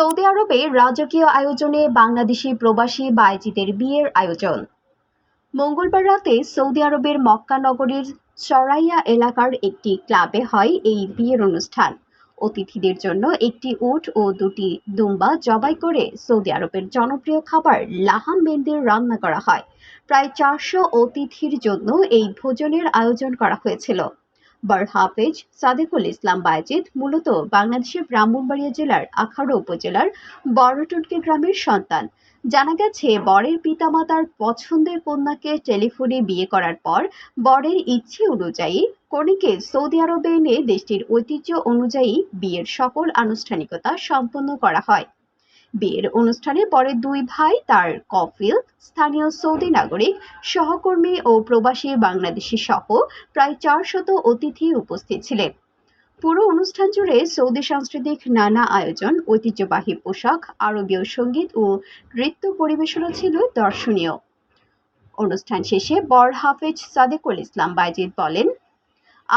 Saudi আরবে রাজকীয় আয়োজনে বাংলাদেশি প্রবাসী বায়জিদের বিয়ের আয়োজন। মঙ্গলবার রাতে সৌদি আরবের মক্কা নগরীর সরাইয়া এলাকার একটি ক্লাবে হয় এই বিয়ের অনুষ্ঠান। অতিথিদের জন্য একটি উট ও দুটি দুম্বা জবাই করে সৌদি আরবের জনপ্রিয় খাবার লাহাম মেন্দির রান্না করা হয়। প্রায় চারশো অতিথির জন্য এই ভোজনের আয়োজন করা হয়েছিল। বরহাফেজ, সাদেকুল ইসলাম বায়েজিদ, মূলত বাংলাদেশের ব্রাহ্মণবাড়িয়া জেলার আখাউড়া উপজেলার বড়টুটকি গ্রামের সন্তান। জানা গেছে, বরের পিতামাতার পছন্দের কন্যাকে টেলিফোনে বিয়ে করার পর বরের ইচ্ছে অনুযায়ী কনেকে সৌদি আরবে এনে দেশটির ঐতিহ্য অনুযায়ী বিয়ের সকল আনুষ্ঠানিকতা সম্পন্ন করা হয়। বিয়ের অনুষ্ঠানে বরের দুই ভাই, তার কফিল, স্থানীয় সৌদি নাগরিক, সহকর্মী ও প্রবাসী বাংলাদেশি সহ প্রায় চারশত অতিথি উপস্থিত ছিলেন। পুরো অনুষ্ঠান জুড়ে সৌদি সাংস্কৃতিক নানা আয়োজন, ঐতিহ্যবাহী পোশাক, আরবীয় সংগীত ও নৃত্য পরিবেশনা ছিল দর্শনীয়। অনুষ্ঠান শেষে বর হাফেজ সাদেকুল ইসলাম বাইজিদ বলেন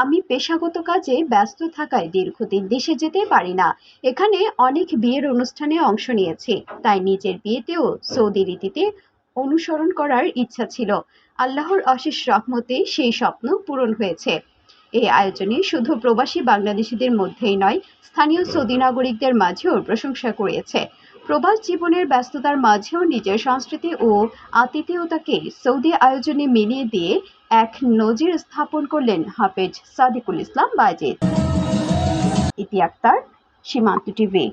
আমি পেশাগত কাজে ব্যস্ত থাকায় দীর্ঘদিন দেশে যেতে পারি না। এখানে অনেক বিয়ের অনুষ্ঠানে অংশ নিয়েছি, তাই নিজের বিয়েতেও সৌদি রীতিতে অনুসরণ করার ইচ্ছা ছিল। আল্লাহর অশেষ রহমতে সেই স্বপ্ন পূরণ হয়েছে। এই আয়োজনে শুধু প্রবাসী বাংলাদেশিদের মধ্যেই নয়, স্থানীয় সৌদি নাগরিকদের মাঝেও প্রশংসা কুড়িয়েছে প্রবাস জীবনের ব্যস্ততার মাঝেও নিজের সংস্কৃতি ও আতিথেয়তাকে সৌদি আয়োজনে মিলিয়ে দিয়ে এক নজির স্থাপন করলেন হাফেজ সাদিকুল ইসলাম বাজেদ। ইতি আক্তার, সীমান্ত টিভি।